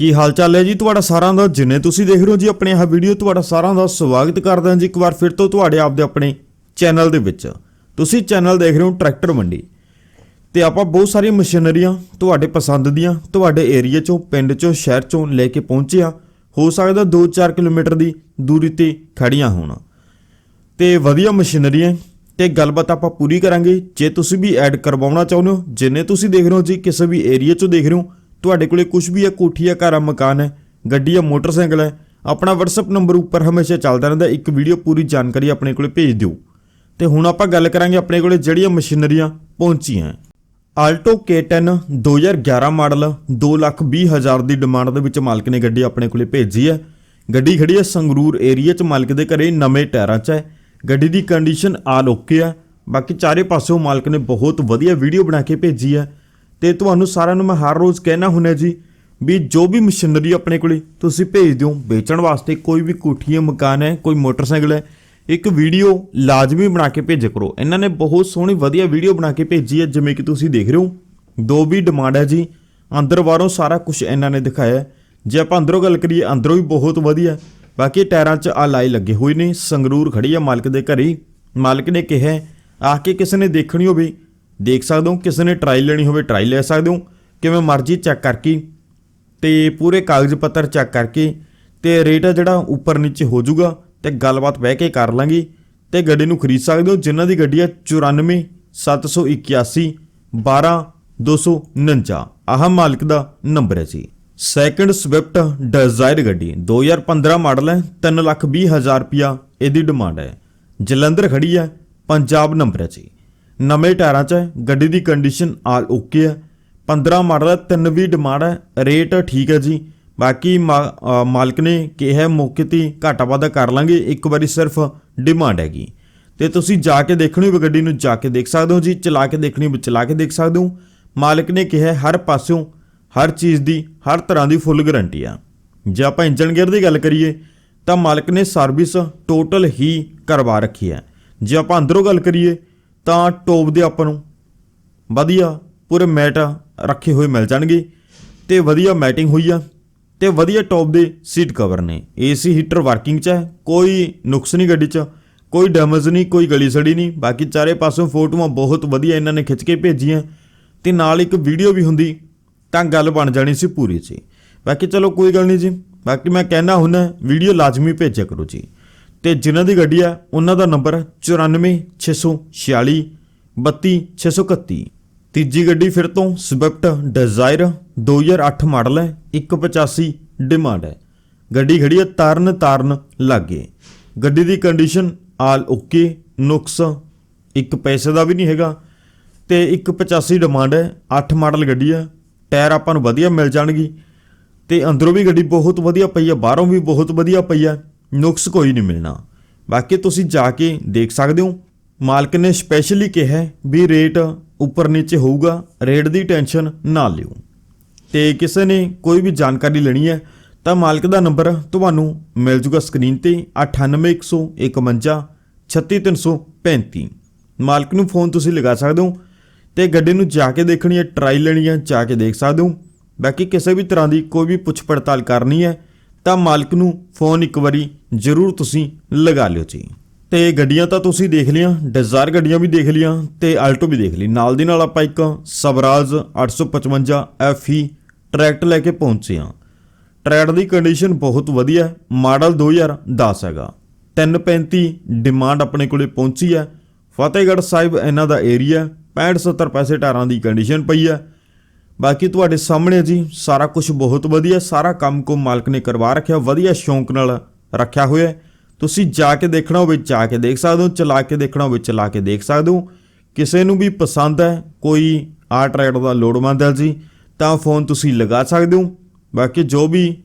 ਕੀ ਹਾਲ ਚਾਲ ਹੈ ਜੀ? ਤੁਹਾਡਾ ਸਾਰਿਆਂ ਦਾ, ਜਿੰਨੇ ਤੁਸੀਂ ਦੇਖ ਰਹੇ ਹੋ ਜੀ ਆਪਣੇ ਆਹ ਵੀਡੀਓ, ਤੁਹਾਡਾ ਸਾਰਿਆਂ ਦਾ ਸਵਾਗਤ ਕਰਦਾ ਜੀ ਇੱਕ ਵਾਰ ਫਿਰ ਤੋਂ ਤੁਹਾਡੇ ਆਪਦੇ ਆਪਣੇ ਚੈਨਲ ਦੇ ਵਿੱਚ। ਤੁਸੀਂ ਚੈਨਲ ਦੇਖ ਰਹੇ ਹੋ ਟਰੈਕਟਰ ਮੰਡੀ। ਤੇ ਆਪਾਂ ਬਹੁਤ ਸਾਰੀਆਂ ਮਸ਼ੀਨਰੀਆਂ ਤੁਹਾਡੇ ਪਸੰਦ ਦੀਆਂ ਤੁਹਾਡੇ ਏਰੀਆ ਚੋਂ, ਪਿੰਡ ਚੋਂ, ਸ਼ਹਿਰ ਚੋਂ ਲੈ ਕੇ ਪਹੁੰਚੇ ਆ ਹੋ ਸਕਦਾ 2-4 ਕਿਲੋਮੀਟਰ ਦੀ ਦੂਰੀ ਤੇ ਖੜੀਆਂ ਹੋਣ। ਤੇ ਵਧੀਆ ਮਸ਼ੀਨਰੀ ਹੈ ਤੇ ਗੱਲਬਾਤ ਆਪਾਂ ਪੂਰੀ ਕਰਾਂਗੇ। ਜੇ ਤੁਸੀਂ ਵੀ ਐਡ ਕਰਵਾਉਣਾ ਚਾਹੁੰਦੇ ਹੋ, ਜਿੰਨੇ ਤੁਸੀਂ ਦੇਖ ਰਹੇ ਹੋ ਜੀ, ਕਿਸੇ ਵੀ ਏਰੀਆ 'ਚੋਂ ਦੇਖ ਰਹੇ ਹੋ ਤੁਹਾਡੇ ਕੋਲੇ ਕੁਝ ਵੀ ਹੈ ਕੋਠੀ ਹੈ ਘਰ ਹੈ ਮਕਾਨ ਹੈ, ਗੱਡੀ ਹੈ ਮੋਟਰਸਾਈਕਲ ਹੈ, ਆਪਣਾ WhatsApp ਨੰਬਰ ਉੱਪਰ ਹਮੇਸ਼ਾ ਚੱਲਦਾ ਰਹਿੰਦਾ ਇੱਕ ਵੀਡੀਓ ਪੂਰੀ ਜਾਣਕਾਰੀ ਆਪਣੇ ਕੋਲੇ ਭੇਜ ਦਿਓ। ਤੇ ਹੁਣ ਆਪਾਂ ਗੱਲ ਕਰਾਂਗੇ ਆਪਣੇ ਕੋਲੇ ਜਿਹੜੀਆਂ ਮਸ਼ੀਨਰੀਆਂ ਪਹੁੰਚੀਆਂ ਆਲਟੋ K10 2011 ਮਾਡਲ 220000 ਦੀ ਡਿਮਾਂਡ ਦੇ ਵਿੱਚ ਮਾਲਕ ਨੇ ਗੱਡੀ ਆਪਣੇ ਕੋਲੇ ਭੇਜੀ ਹੈ। ਗੱਡੀ ਖੜੀ ਹੈ ਸੰਗਰੂਰ ਏਰੀਆ 'ਚ, ਮਾਲਕ ਦੇ ਘਰੇ ਨਵੇਂ ਟਾਇਰਾਂ 'ਚ ਹੈ। ਗੱਡੀ ਦੀ ਕੰਡੀਸ਼ਨ ਆਲ ਓਕੇ ਹੈ। ਬਾਕੀ ਚਾਰੇ ਪਾਸਿਓਂ ਮਾਲਕ ਨੇ ਬਹੁਤ ਵਧੀਆ ਵੀਡੀਓ ਬਣਾ ਕੇ ਭੇਜੀ ਹੈ। ਤੇ ਤੁਹਾਨੂੰ ਸਾਰਿਆਂ ਨੂੰ ਮੈਂ ਹਰ ਰੋਜ਼ ਕਹਿਣਾ ਹੁੰਦਾ ਜੀ ਵੀ ਜੋ ਵੀ ਮਸ਼ੀਨਰੀ ਆਪਣੇ ਕੋਲੇ ਤੁਸੀਂ ਭੇਜ ਦਿਓ, ਵੇਚਣ ਵਾਸਤੇ ਕੋਈ ਵੀ ਕੋਠੀ ਹੈ, ਮਕਾਨ ਹੈ, ਕੋਈ ਮੋਟਰਸਾਈਕਲ ਹੈ, ਇੱਕ ਵੀਡੀਓ ਲਾਜ਼ਮੀ ਬਣਾ ਕੇ ਭੇਜਿਆ ਕਰੋ। ਇਹਨਾਂ ਨੇ ਬਹੁਤ ਸੋਹਣੀ ਵਧੀਆ ਵੀਡੀਓ ਬਣਾ ਕੇ ਭੇਜੀ ਹੈ, ਜਿਵੇਂ ਕਿ ਤੁਸੀਂ ਦੇਖ ਰਹੇ ਹੋ। ਦੋ ਵੀ ਡਿਮਾਂਡ ਹੈ ਜੀ। ਅੰਦਰ ਬਾਹਰੋਂ ਸਾਰਾ ਕੁਝ ਇਹਨਾਂ ਨੇ ਦਿਖਾਇਆ ਜੇ ਆਪਾਂ ਅੰਦਰੋਂ ਗੱਲ ਕਰੀਏ, ਅੰਦਰੋਂ ਵੀ ਬਹੁਤ ਵਧੀਆ ਬਾਕੀ ਟਾਇਰਾਂ 'ਚ ਆ ਲਾਈ ਲੱਗੇ ਹੋਏ ਨੇ, ਸੰਗਰੂਰ ਖੜੀ ਆ ਮਾਲਕ ਦੇ ਘਰੇ। ਹੀ। ਮਾਲਕ ਨੇ ਕਿਹਾ ਆ ਕੇ ਕਿਸੇ ਨੇ ਦੇਖਣੀ ਹੋਵੇ ਦੇਖ ਸਕਦੇ ਹੋ, ਕਿਸੇ ਨੇ ਟਰਾਈ ਲੈਣੀ ਹੋਵੇ ਟਰਾਈ ਲੈ ਸਕਦੇ ਹੋ, ਕਿਵੇਂ ਮਰਜ਼ੀ ਚੈੱਕ ਕਰਕੇ, ਤੇ ਪੂਰੇ ਕਾਗਜ਼ ਪੱਤਰ ਚੈੱਕ ਕਰਕੇ, ਤੇ ਰੇਟ ਆ ਜਿਹੜਾ ਉੱਪਰ ਨੀਚੇ ਹੋ ਜਾਊਗਾ, ਤੇ ਗੱਲਬਾਤ ਬਹਿ ਕੇ ਕਰ ਲਾਂਗੇ, ਤੇ ਗੱਡੀ ਨੂੰ ਖਰੀਦ ਸਕਦੇ ਹੋ, ਜਿਨ੍ਹਾਂ ਦੀ ਗੱਡੀ ਹੈ 94 781 12 249 ਆਹ ਮਾਲਕ ਦਾ ਨੰਬਰ ਹੈ ਜੀ। ਸੈਕੰਡ ਸਵਿਫਟ ਡਿਜ਼ਾਇਰ ਗੱਡੀ 2015 ਮਾਡਲ ਹੈ 320000 ਰੁਪਿਆ ਇਹਦੀ ਡਿਮਾਂਡ ਹੈ। ਜਲੰਧਰ ਖੜੀ ਹੈ, ਪੰਜਾਬ ਨੰਬਰ ਹੈ ਜੀ। ਨਵੇਂ ਟਾਇਰਾਂ 'ਚ ਹੈ ਗੱਡੀ ਦੀ ਕੰਡੀਸ਼ਨ ਆਲ ਓਕੇ ਹੈ। 15 ਮਾਡਲ ਹੈ, ਤਿੰਨ ਵੀ ਡਿਮਾਂਡ ਹੈ। ਰੇਟ ਠੀਕ ਹੈ ਜੀ। ਬਾਕੀ ਮਾ- ਮਾਲਕ ਨੇ ਕਿਹਾ ਮੌਕੇ ਤੇ ਘਾਟਾ ਵਾਧਾ ਕਰ ਲਾਂਗੇ। ਇੱਕ ਵਾਰੀ ਸਿਰਫ ਡਿਮਾਂਡ ਹੈਗੀ। ਤੇ ਤੁਸੀਂ ਜਾ ਕੇ ਦੇਖਣੀ ਹੋਵੇ, ਗੱਡੀ ਨੂੰ ਜਾ ਕੇ ਦੇਖ ਸਕਦੇ ਹੋ ਜੀ, ਚਲਾ ਕੇ ਦੇਖਣੀ ਹੋਵੇ, ਚਲਾ ਕੇ ਦੇਖ ਸਕਦੇ ਹੋ। ਮਾਲਕ ਨੇ ਕਿਹਾ ਹਰ ਪਾਸਿਓਂ ਹਰ ਚੀਜ਼ ਦੀ, ਹਰ ਤਰ੍ਹਾਂ ਦੀ ਫੁੱਲ ਗਾਰੰਟੀ ਆ। ਜੇ ਆਪਾਂ ਇੰਜਨ ਗੇਅਰ ਦੀ ਗੱਲ ਕਰੀਏ, ਤਾਂ ਮਾਲਕ ਨੇ ਸਰਵਿਸ ਟੋਟਲ ਹੀ ਕਰਵਾ ਰੱਖੀ ਹੈ। ਜੇ ਆਪਾਂ ਅੰਦਰੋਂ ਗੱਲ ਕਰੀਏ ਤਾਂ ਟੋਪ ਦੇ ਆਪਾਂ ਨੂੰ। ਵਧੀਆ, ਪੂਰੇ ਮੈਟ ਰੱਖੇ ਹੋਏ ਮਿਲ ਜਾਣਗੇ। ਤੇ ਵਧੀਆ ਮੈਟਿੰਗ ਹੋਈ ਆ ਤੇ ਵਧੀਆ ਟੌਪ ਦੇ ਸੀਟ ਕਵਰ ਨੇ। ਏਸੀ ਹੀਟਰ ਵਰਕਿੰਗ 'ਚ ਹੈ, ਕੋਈ ਨੁਕਸ ਨਹੀਂ ਗੱਡੀ 'ਚ, ਕੋਈ ਡੈਮੇਜ ਨਹੀਂ, ਕੋਈ ਗਲੀ ਸੜੀ ਨਹੀਂ। ਬਾਕੀ ਚਾਰੇ ਪਾਸੋਂ ਫੋਟੋਆਂ ਬਹੁਤ ਵਧੀਆ ਇਹਨਾਂ ਨੇ ਖਿੱਚ ਕੇ ਭੇਜੀਆਂ। ਤੇ ਨਾਲ ਇੱਕ ਵੀਡੀਓ ਵੀ ਹੁੰਦੀ, ਤਾਂ ਗੱਲ ਬਣ ਜਾਣੀ ਸੀ ਪੂਰੀ ਸੀ ਬਾਕੀ ਚਲੋ ਕੋਈ ਗੱਲ ਨਹੀਂ ਜੀ। ਬਾਕੀ ਮੈਂ ਕਹਿਣਾ ਹੁੰਦਾ, ਵੀਡੀਓ ਲਾਜ਼ਮੀ ਭੇਜਿਆ ਕਰੋ ਜੀ। ਤੇ ਜਿਨ੍ਹਾਂ ਦੀ ਗੱਡੀ ਆ, ਉਹਨਾਂ ਦਾ ਨੰਬਰ 94646 32631 ਤੀਜੀ ਗੱਡੀ ਫਿਰ ਤੋਂ ਸਵਿਫਟ ਡਿਜ਼ਾਇਰ 2008 ਮਾਡਲ ਹੈ 185 ਡਿਮਾਂਡ ਹੈ। ਗੱਡੀ ਖੜੀ ਹੈ ਤਾਰਨ ਤਾਰਨ ਲਾਗੇ। ਗੱਡੀ ਦੀ ਕੰਡੀਸ਼ਨ ਆਲ ਓਕੇ, ਨੁਕਸ, ਇੱਕ ਪੈਸੇ ਦਾ ਵੀ ਨਹੀਂ ਹੈਗਾ ਤੇ 185 ਡਿਮਾਂਡ ਹੈ 8 ਮਾਡਲ ਗੱਡੀ ਹੈ ਟਾਇਰ ਆਪਾਂ ਨੂੰ ਵਧੀਆ ਮਿਲ ਜਾਣਗੀ। ਤੇ ਅੰਦਰੋਂ ਵੀ ਗੱਡੀ ਬਹੁਤ ਵਧੀਆ ਪਈ ਹੈ ਬਾਹਰੋਂ ਵੀ ਬਹੁਤ ਵਧੀਆ ਪਈ ਹੈ ਨੁਕਸ ਕੋਈ ਨਹੀਂ ਮਿਲਣਾ। ਬਾਕੀ ਤੁਸੀਂ ਜਾ ਕੇ ਦੇਖ ਸਕਦੇ ਹੋ। ਮਾਲਕ ਨੇ ਸਪੈਸ਼ਲੀ ਕਿਹਾ ਵੀ ਰੇਟ ਉੱਪਰ ਨੀਚੇ ਹੋਊਗਾ ਰੇਟ ਦੀ ਟੈਨਸ਼ਨ ਨਾ ਲਿਓ। ਤੇ ਕਿਸੇ ਨੇ ਕੋਈ ਵੀ ਜਾਣਕਾਰੀ ਲੈਣੀ ਹੈ, ਤਾਂ ਮਾਲਕ ਦਾ ਨੰਬਰ ਤੁਹਾਨੂੰ ਮਿਲ ਜੂਗਾ ਸਕਰੀਨ ਤੇ 98151 36335 ਮਾਲਕ ਨੂੰ ਫੋਨ ਤੁਸੀਂ ਲਗਾ ਸਕਦੇ ਹੋ ਤੇ ਗੱਡੀ ਨੂੰ ਜਾ ਕੇ ਦੇਖਣੀ ਹੈ ਟਰਾਈ ਲੈਣੀ ਹੈ, ਜਾ ਕੇ ਦੇਖ ਸਕਦੇ ਹੋ। ਬਾਕੀ ਕਿਸੇ ਵੀ ਤਰ੍ਹਾਂ ਦੀ ਕੋਈ ਵੀ ਪੁੱਛ ਪੜਤਾਲ ਕਰਨੀ ਹੈ ਤਾਂ ਮਾਲਕ ਨੂੰ ਫੋਨ ਇੱਕ ਵਾਰੀ ਜ਼ਰੂਰ ਤੁਸੀਂ ਲਗਾ ਲਿਓ ਜੀ। ਤੇ ਗੱਡੀਆਂ ਤਾਂ ਤੁਸੀਂ ਦੇਖ ਲੀਆਂ ਡਿਜ਼ਾਇਰ ਗੱਡੀਆਂ ਵੀ ਦੇਖ ਲਿਆ ਤੇ ਆਲਟੋ ਵੀ ਦੇਖ ਲਈ। ਨਾਲ ਦੀ ਨਾਲ ਆਪਾਂ ਇੱਕ ਸਵਰਾਜ 855 FE ਟਰੈਕਟ ਲੈ ਕੇ ਪਹੁੰਚੇ ਹਾਂ। ਟਰੈਕਟ ਦੀ ਕੰਡੀਸ਼ਨ ਬਹੁਤ ਵਧੀਆ ਹੈ, ਮਾਡਲ 2010 ਹੈਗਾ। 335 ਡਿਮਾਂਡ ਆਪਣੇ ਕੋਲੇ ਪਹੁੰਚੀ ਹੈ। ਫਤਿਹਗੜ੍ਹ ਸਾਹਿਬ ਇਹਨਾਂ ਦਾ ਏਰੀਆ 65 70 ਪੈਸੇ ਟਾਰਾਂ ਦੀ ਕੰਡੀਸ਼ਨ ਪਈ ਹੈ। ਬਾਕੀ ਤੁਹਾਡੇ ਸਾਹਮਣੇ ਜੀ, ਸਾਰਾ ਕੁਝ ਬਹੁਤ ਵਧੀਆ, ਸਾਰਾ ਕੰਮ ਕੋ ਮਾਲਕ ਨੇ ਕਰਵਾ ਰੱਖਿਆ, ਵਧੀਆ ਸ਼ੌਂਕ ਨਾਲ ਰੱਖਿਆ ਹੋਇਆ ਤੁਸੀਂ ਜਾ ਕੇ ਦੇਖਣਾ ਹੋਵੇ, ਜਾ ਕੇ ਦੇਖ ਸਕਦੇ ਹੋ, ਚਲਾ ਕੇ ਦੇਖਣਾ ਹੋਵੇ, ਚਲਾ ਕੇ ਦੇਖ ਸਕਦੇ ਹੋ। ਕਿਸੇ ਨੂੰ ਵੀ ਪਸੰਦ ਹੈ, ਕੋਈ ਆਰਟ ਟਰੈਕਟਰ ਦਾ ਲੋੜਵੰਦ ਹੈ ਜੀ, ਤਾਂ ਫੋਨ ਤੁਸੀਂ ਲਗਾ ਸਕਦੇ ਹੋ। ਬਾਕੀ ਜੋ ਵੀ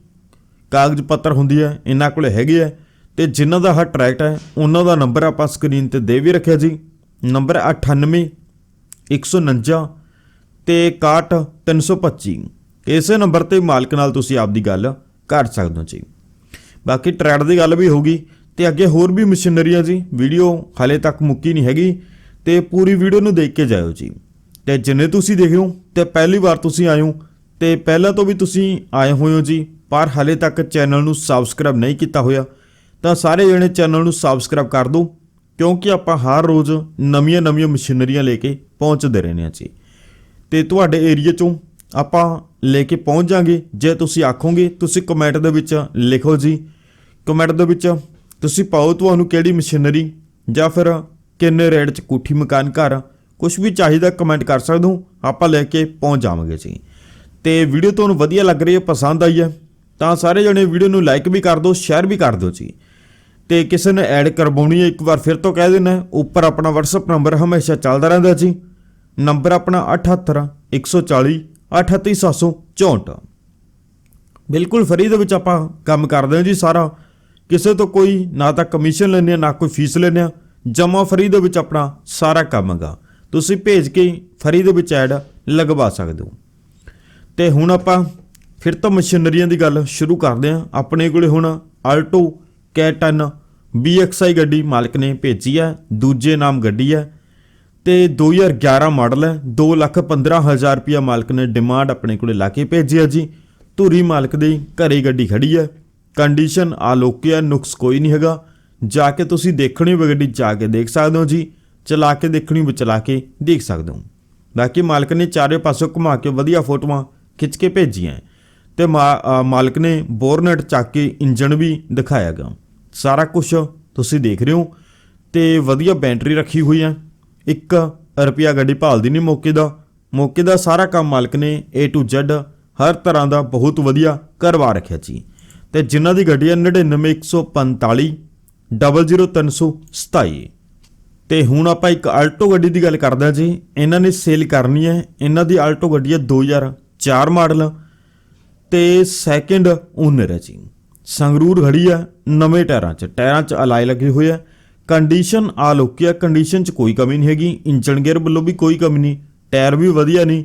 ਕਾਗਜ਼ ਪੱਤਰ ਹੁੰਦੀ ਹੈ, ਇਹਨਾਂ ਕੋਲ ਹੈਗੇ ਆ ਤੇ ਜਿਨ੍ਹਾਂ ਦਾ ਹਰ ਟਰੈਕਟ ਹੈ, ਉਹਨਾਂ ਦਾ ਨੰਬਰ ਆਪਾਂ ਸਕਰੀਨ ਤੇ ਦੇ ਵੀ ਰੱਖਿਆ ਜੀ। ਨੰਬਰ 98 149 ਤੇ 61 325 ਇਸੇ ਨੰਬਰ ਤੇ ਮਾਲਕ ਨਾਲ ਤੁਸੀਂ ਆਪਦੀ ਗੱਲ ਕਰ ਸਕਦੇ ਹੋ ਜੀ। ਬਾਕੀ ਟਰੈਡ ਦੀ ਗੱਲ ਵੀ ਹੋਗੀ ਤੇ ਅੱਗੇ ਹੋਰ ਵੀ ਮਸ਼ੀਨਰੀਆਂ ਜੀ, ਵੀਡੀਓ ਹਾਲੇ ਤੱਕ ਮੁੱਕੀ ਨਹੀਂ ਹੈਗੀ ਤੇ ਪੂਰੀ ਵੀਡੀਓ ਨੂੰ ਦੇਖ ਕੇ ਜਾਇਓ ਜੀ। ਤੇ ਜਿੰਨੇ ਤੁਸੀਂ ਦੇਖਿਓ ਤੇ ਪਹਿਲੀ ਵਾਰ ਤੁਸੀਂ ਆਏ ਹੋ ਤੇ ਪਹਿਲਾਂ ਤੋਂ ਵੀ ਤੁਸੀਂ ਆਏ ਹੋਏ ਹੋ ਜੀ, ਪਰ ਹਾਲੇ ਤੱਕ ਚੈਨਲ ਨੂੰ ਸਬਸਕ੍ਰਾਈਬ ਨਹੀਂ ਕੀਤਾ ਹੋਇਆ, ਤਾਂ ਸਾਰੇ ਜਣੇ ਚੈਨਲ ਨੂੰ ਸਬਸਕ੍ਰਾਈਬ ਕਰ ਦਿਓ, ਕਿਉਂਕਿ ਆਪਾਂ ਹਰ ਰੋਜ਼ ਨਵੀਆਂ-ਨਵੀਆਂ ਮਸ਼ੀਨਰੀਆਂ ਲੈ ਕੇ ਪਹੁੰਚਦੇ ਰਹਿੰਦੇ ਹਾਂ ਜੀ। ਤੇ ਤੁਹਾਡੇ ਏਰੀਆ ਚੋਂ ਆਪਾਂ ਲੈ ਕੇ ਪਹੁੰਚ ਜਾਾਂਗੇ। ਜੇ ਤੁਸੀਂ ਆਖੋਗੇ, ਤੁਸੀਂ ਕਮੈਂਟ ਦੇ ਵਿੱਚ ਲਿਖੋ ਜੀ। ਕਮੈਂਟ ਦੇ ਵਿੱਚ ਤੁਸੀਂ ਪਾਓ ਤੁਹਾਨੂੰ ਕਿਹੜੀ ਮਸ਼ੀਨਰੀ ਜਾਂ ਫਿਰ ਕਿੰਨੇ ਰੇਟ 'ਚ ਕੋਠੀ ਮਕਾਨ ਘਰ ਕੁਝ ਵੀ ਚਾਹੀਦਾ ਕਮੈਂਟ ਕਰ ਸਕਦੇ ਹੋ, ਆਪਾਂ ਲੈ ਕੇ ਪਹੁੰਚ ਜਾਵਾਂਗੇ ਜੀ। ਤੇ ਵੀਡੀਓ ਤੁਹਾਨੂੰ ਵਧੀਆ ਲੱਗ ਰਹੀ ਹੈ, ਪਸੰਦ ਆਈ ਹੈ, ਤਾਂ ਸਾਰੇ ਜਣੇ ਵੀਡੀਓ ਨੂੰ ਲਾਈਕ ਵੀ ਕਰ ਦਿਓ ਸ਼ੇਅਰ ਵੀ ਕਰ ਦਿਓ ਜੀ। ਤੇ ਕਿਸੇ ਨੇ ਐਡ ਕਰਵਾਉਣੀ ਹੈ, ਇੱਕ ਵਾਰ ਫਿਰ ਤੋਂ ਕਹਿ ਦੇਣਾ ਉੱਪਰ ਆਪਣਾ WhatsApp ਨੰਬਰ ਹਮੇਸ਼ਾ ਚੱਲਦਾ ਰਹਿੰਦਾ ਜੀ। ਨੰਬਰ ਆਪਣਾ 78 140 38764 ਬਿਲਕੁਲ ਫਰੀ ਦੇ ਵਿੱਚ ਆਪਾਂ ਕੰਮ ਕਰਦੇ ਹਾਂ ਜੀ ਸਾਰਾ। ਕਿਸੇ ਤੋਂ ਕੋਈ ਨਾ ਤਾਂ ਕਮਿਸ਼ਨ ਲੈਂਦੇ ਹਾਂ, ਨਾ ਕੋਈ ਫੀਸ ਲੈਂਦੇ ਹਾਂ। ਜਮਾ ਫਰੀ ਦੇ ਵਿੱਚ ਆਪਣਾ ਸਾਰਾ ਕੰਮ ਹੈਗਾ। ਤੁਸੀਂ ਭੇਜ ਕੇ ਫਰੀ ਦੇ ਵਿੱਚ ਐਡ ਲਗਵਾ ਸਕਦੇ ਹੋ। ਤੇ ਹੁਣ ਆਪਾਂ ਫਿਰ ਤੋਂ ਮਸ਼ੀਨਰੀਆਂ ਦੀ ਗੱਲ ਸ਼ੁਰੂ ਕਰਦੇ ਹਾਂ। ਆਪਣੇ ਕੋਲੇ ਹੁਣ ਆਲਟੋ K10 BXI ਗੱਡੀ ਮਾਲਕ ਨੇ ਭੇਜੀ ਹੈ। ਦੂਜੇ ਨਾਮ ਗੱਡੀ ਹੈ। ਤੇ 2011 ਮਾਡਲ ਹੈ। 215000 ਰੁਪਿਆ ਮਾਲਕ ਨੇ ਡਿਮਾਂਡ ਆਪਣੇ ਕੋਲੇ ਲਾ ਕੇ ਭੇਜਿਆ ਜੀ। ਧੂਰੀ ਮਾਲਕ ਦੀ ਘਰੇ ਗੱਡੀ ਖੜੀ ਹੈ। ਕੰਡੀਸ਼ਨ ਆਲੋਕੀ ਹੈ ਨੁਕਸ ਕੋਈ ਨਹੀਂ ਹੈਗਾ। ਜਾ ਕੇ ਤੁਸੀਂ ਦੇਖਣੀ ਹੋਵੇ ਗੱਡੀ, ਜਾ ਕੇ ਦੇਖ ਸਕਦੇ ਹੋ ਜੀ। ਚਲਾ ਕੇ ਦੇਖਣੀ ਹੋਵੇ, ਚਲਾ ਕੇ ਦੇਖ ਸਕਦੇ ਹੋ। ਬਾਕੀ ਮਾਲਕ ਨੇ ਚਾਰੇ ਪਾਸੋਂ ਘੁਮਾ ਕੇ ਵਧੀਆ ਫੋਟੋਆਂ ਖਿੱਚ ਕੇ ਭੇਜੀਆਂ ਤੇ ਮਾ- ਮਾਲਕ ਨੇ ਬੋਰਨਟ ਚੱਕ ਕੇ ਇੰਜਨ ਵੀ ਦਿਖਾਇਆ ਦਿਖਾਇਆਗਾ ਸਾਰਾ ਕੁਝ ਤੁਸੀਂ ਦੇਖ ਰਹੇ ਹੋ। ਤੇ ਵਧੀਆ ਬੈਟਰੀ ਰੱਖੀ ਹੋਈ ਹੈ। ਇੱਕ ਰੁਪਿਆ ਗੱਡੀ ਭਾਲਦੀ ਨਹੀਂ ਮੌਕੇ ਦਾ। ਮੌਕੇ ਦਾ ਸਾਰਾ ਕੰਮ ਮਾਲਕ ਨੇ A to Z ਹਰ ਤਰ੍ਹਾਂ ਦਾ ਬਹੁਤ ਵਧੀਆ ਕਰਵਾ ਰੱਖਿਆ ਜੀ। ਤੇ ਜਿਨ੍ਹਾਂ ਦੀ ਗੱਡੀ ਹੈ 99145 00327 ਤੇ ਹੁਣ ਆਪਾਂ ਇੱਕ ਆਲਟੋ ਗੱਡੀ ਦੀ ਗੱਲ ਕਰਦੇ ਹਾਂ ਜੀ। ਇਹਨਾਂ ਨੇ ਸੇਲ ਕਰਨੀ ਹੈ। ਇਹਨਾਂ ਦੀ ਆਲਟੋ ਗੱਡੀ ਹੈ 2004 ਮਾਡਲ। ਤੇ ਸੈਕਿੰਡ ਓਨਰ ਹੈ ਜੀ। ਸੰਗਰੂਰ ਖੜੀ ਹੈ ਨਵੇਂ ਟਾਇਰਾਂ 'ਚ। ਟਾਇਰਾਂ 'ਚ ਅਲਾਈ ਲੱਗੀ ਹੋਈ ਹੈ ਕੰਡੀਸ਼ਨ ਆ ਲੋਕੀ ਹੈ ਕੰਡੀਸ਼ਨ 'ਚ ਕੋਈ ਕਮੀ ਨਹੀਂ ਹੈਗੀ ਇੰਜਨ ਗੇਅਰ ਵੱਲੋਂ ਵੀ ਕੋਈ ਕਮੀ ਨਹੀਂ, ਟਾਇਰ ਵੀ ਵਧੀਆ ਨਹੀਂ,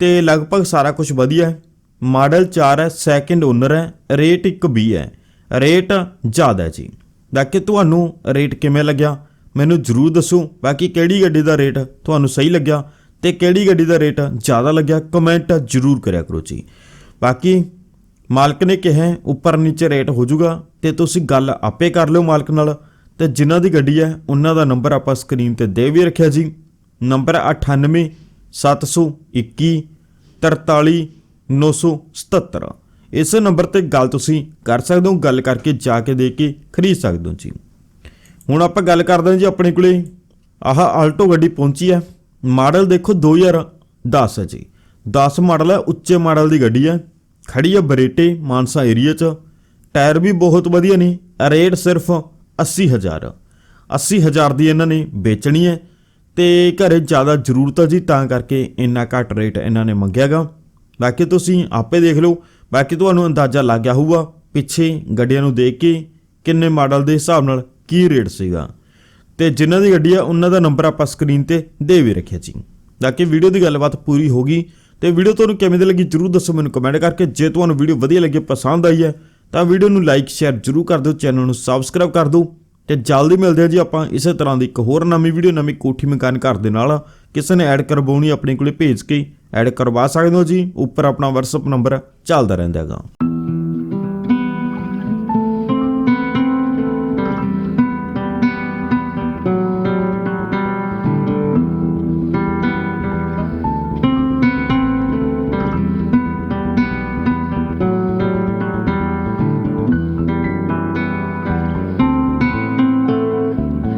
ਤੇ ਲਗਭਗ ਸਾਰਾ ਕੁਝ ਵਧੀਆ ਹੈ। ਮਾਡਲ 4 ਹੈ ਸੈਕਿੰਡ ਓਨਰ ਹੈ ਰੇਟ 1B ਹੈ ਰੇਟ ਜ਼ਿਆਦਾ ਹੈ ਜੀ। ਬਾਕੀ ਤੁਹਾਨੂੰ ਰੇਟ ਕਿਵੇਂ ਲੱਗਿਆ, ਮੈਨੂੰ ਜਰੂਰ ਦੱਸੋ। ਬਾਕੀ ਕਿਹੜੀ ਗੱਡੀ ਦਾ ਰੇਟ ਤੁਹਾਨੂੰ ਸਹੀ ਲੱਗਿਆ ਤੇ ਕਿਹੜੀ ਗੱਡੀ ਦਾ ਰੇਟ ਜ਼ਿਆਦਾ ਲੱਗਿਆ ਕਮੈਂਟ ਜਰੂਰ ਕਰਿਆ ਕਰੋ ਜੀ। ਬਾਕੀ ਮਾਲਕ ਨੇ ਕਿਹਾ ਉੱਪਰ ਨੀਚੇ ਰੇਟ ਹੋ ਜਾਊਗਾ ਤੇ ਤੁਸੀਂ ਗੱਲ ਆਪੇ ਕਰ ਲਿਓ ਮਾਲਕ ਨਾਲ। ਤੇ ਜਿਨ੍ਹਾਂ ਦੀ ਗੱਡੀ ਹੈ, ਉਹਨਾਂ ਦਾ ਨੰਬਰ ਆਪਾਂ ਸਕਰੀਨ ਤੇ ਦੇ ਵੀ ਰੱਖਿਆ ਜੀ। ਨੰਬਰ 98 721 43 977 ਇਸ ਨੰਬਰ ਤੇ ਗੱਲ ਤੁਸੀਂ ਕਰ ਸਕਦੇ ਹੋ, ਗੱਲ ਕਰਕੇ ਜਾ ਕੇ ਦੇ ਕੇ ਖਰੀਦ ਸਕਦੇ ਹੋ ਜੀ। ਹੁਣ ਆਪਾਂ ਗੱਲ ਕਰਦੇ ਹਾਂ ਜੀ ਆਪਣੇ ਕੋਲੇ। ਆਹ ਆਲਟੋ ਗੱਡੀ ਪਹੁੰਚੀ ਹੈ। ਮਾਡਲ ਦੇਖੋ 2010 ਹੈ ਜੀ। 10 ਮਾਡਲ ਹੈ, ਉੱਚੇ ਮਾਡਲ ਦੀ ਗੱਡੀ ਹੈ। ਖੜੀ ਹੈ ਬਰੇਟੇ, ਮਾਨਸਾ ਏਰੀਆ 'ਚ। ਟਾਇਰ ਵੀ ਬਹੁਤ ਵਧੀਆ ਨੇ। ਰੇਟ ਸਿਰਫ 80000 80000 ਦੀ ਇਹਨਾਂ ਨੇ ਵੇਚਣੀ ਹੈ ਤੇ ਘਰੇ ਜ਼ਿਆਦਾ ਜ਼ਰੂਰਤ ਹੈ ਜੀ, ਤਾਂ ਕਰਕੇ ਇੰਨਾ ਘੱਟ ਰੇਟ ਇਹਨਾਂ ਨੇ ਮੰਗਿਆਗਾ ਬਾਕੀ ਤੁਸੀਂ ਆਪੇ ਦੇਖ ਲਓ, ਬਾਕੀ ਤੁਹਾਨੂੰ ਅੰਦਾਜ਼ਾ ਲੱਗ ਗਿਆ ਹੋਊਗਾ ਪਿੱਛੇ ਗੱਡੀਆਂ ਨੂੰ ਦੇਖ ਕੇ ਕਿੰਨੇ ਮਾਡਲ ਦੇ ਹਿਸਾਬ ਨਾਲ ਕੀ ਰੇਟ ਸੀਗਾ। ਤੇ ਜਿਨ੍ਹਾਂ ਦੀ ਗੱਡੀ ਆ, ਉਹਨਾਂ ਦਾ ਨੰਬਰ ਆਪਾਂ ਸਕਰੀਨ ਤੇ ਦੇ ਵੀ ਰੱਖਿਆ ਜੀ। ਬਾਕੀ ਵੀਡੀਓ ਦੀ ਗੱਲਬਾਤ ਪੂਰੀ ਹੋ ਗਈ ਤੇ ਵੀਡੀਓ ਤੁਹਾਨੂੰ ਕਿਵੇਂ ਦੀ ਲੱਗੀ ਜਰੂਰ ਦੱਸੋ ਮੈਨੂੰ ਕਮੈਂਟ ਕਰਕੇ। ਜੇ ਤੁਹਾਨੂੰ ਵੀਡੀਓ ਵਧੀਆ ਲੱਗੀ, ਪਸੰਦ ਆਈ ਹੈ ਤਾਂ ਵੀਡੀਓ ਨੂੰ ਲਾਈਕ, ਸ਼ੇਅਰ ਜਰੂਰ ਕਰ ਦਿਓ, ਚੈਨਲ ਨੂੰ ਸਬਸਕ੍ਰਾਈਬ ਕਰ ਦਿਓ ਤੇ ਜਲਦੀ ਮਿਲਦੇ ਹਾਂ ਜੀ ਆਪਾਂ ਇਸੇ ਤਰ੍ਹਾਂ ਦੀ ਇੱਕ ਹੋਰ ਨਵੀਂ ਵੀਡੀਓ, ਨਵੀਂ ਕੋਠੀ ਮਕਾਨ ਘਰ ਦੇ ਨਾਲ। ਕਿਸੇ ਨੇ ਐਡ ਕਰਵਾਉਣੀ, ਆਪਣੇ ਕੋਲੇ ਭੇਜ ਕੇ ਐਡ ਕਰਵਾ ਸਕਦੇ ਹੋ ਜੀ। ਉੱਪਰ ਆਪਣਾ WhatsApp ਨੰਬਰ ਚੱਲਦਾ ਰਹਿੰਦਾ ਹੈਗਾ।